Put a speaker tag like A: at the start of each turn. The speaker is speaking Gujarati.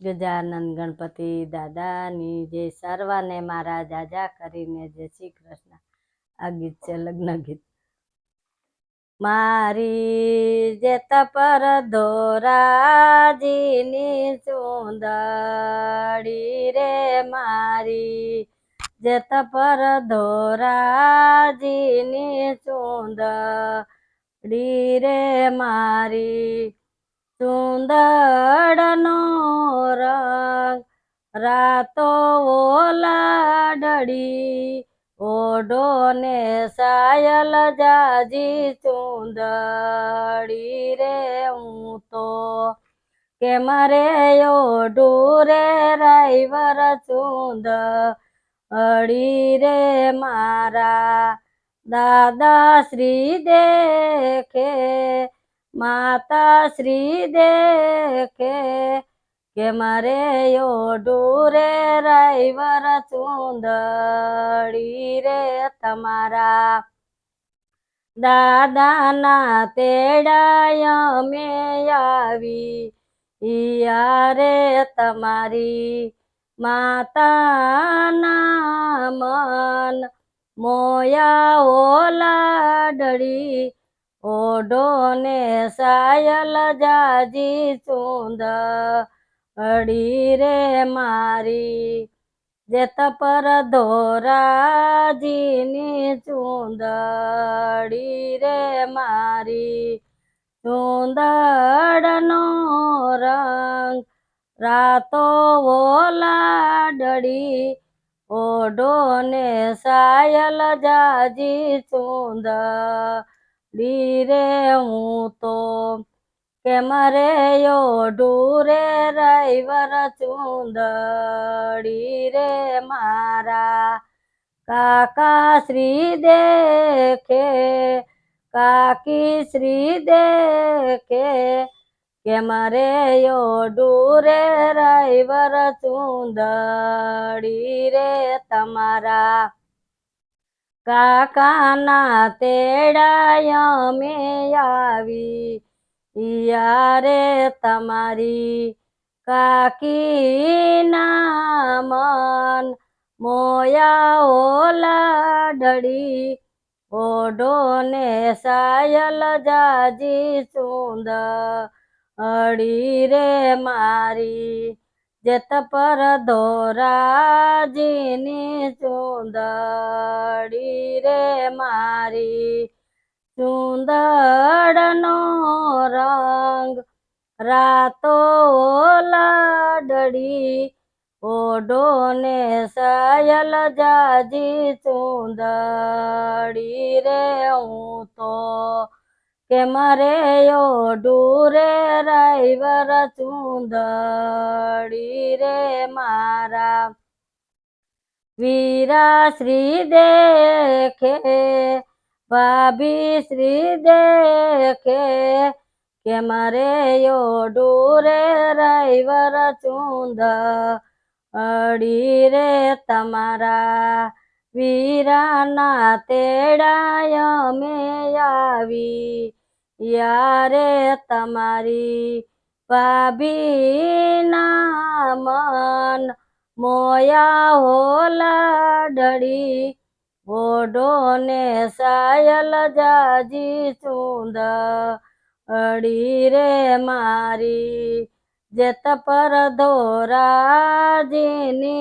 A: ગજાનંદ ગણપતિ દાદાની જે સર્વને મારા જાજા કરીને જય શ્રી કૃષ્ણ. આ ગીત છે લગ્ન ગીત. મારી જેત પર ધોરાજીની ચૂંદડી રે મારી જેત પર ધોરાજીની ચૂંદડી રે મારી ચૂંદડનો રંગ, રાતો ઓલાડડી ઓઢો ને સાયલ જાજી ચૂંદડી રે હું તો. કે મરે ઓઢું રે રાઈવર ચૂંદ અડી રે મારા? દાદા શ્રી દેખે માતા શ્રી દેખે કે મારે ઓઢું રે રાઈવર સુંદરી રે તમારા. દાદાના તેડાય અમે આવી યારે તમારી માતાના મન મોયા ઓલાડડી ઓઢો ને સાયલ જાજી ચૂંદ અડી રે મારી. જે તપર ધોરાજીની ચૂંદડી રે મારી. ચૂંદડનો રંગ રાતો ઓલાડડી. ઓઢો ને સાયલ જાજી રે હું તો કે મરે ઓઢું રે રૈવર ચુંદડી રે મારા કાકા શ્રી દેખે, કાકી શ્રી દેખે કે મરે ઓઢું રે રૈવર ચુંદડી રે તમારા કાકાના તેડાય અમે આવી. યારે તમારી કાકીના મન મોયા ઓલાડડી ઓઢો ને સાયલ જાજી સુંદર અડી રે મારી. જેત પર ધોરાજીની ચૂંદડી રે મારી. ચૂંદડનો રંગ રાતો લાડડી ઓઢો ને સાયલ જાજી ચૂંદડી રે હું તો. કે મરે યો ડૂરે રાઈવર ચૂંદડી રે મારા. વીરા શ્રી દેખે, ભાભી શ્રી દેખે કે મરે ઓઢું રે રાઈવર ચૂંદ અડી રે તમારા. વીરાના તેડાય મેં આવી યારે તમારી ભાભીના મન મોયા હોલાડડી. ઓઢો ને સાયલ જાજી ચૂંદ અડી રે મારી. જેત પર ધોરાજીની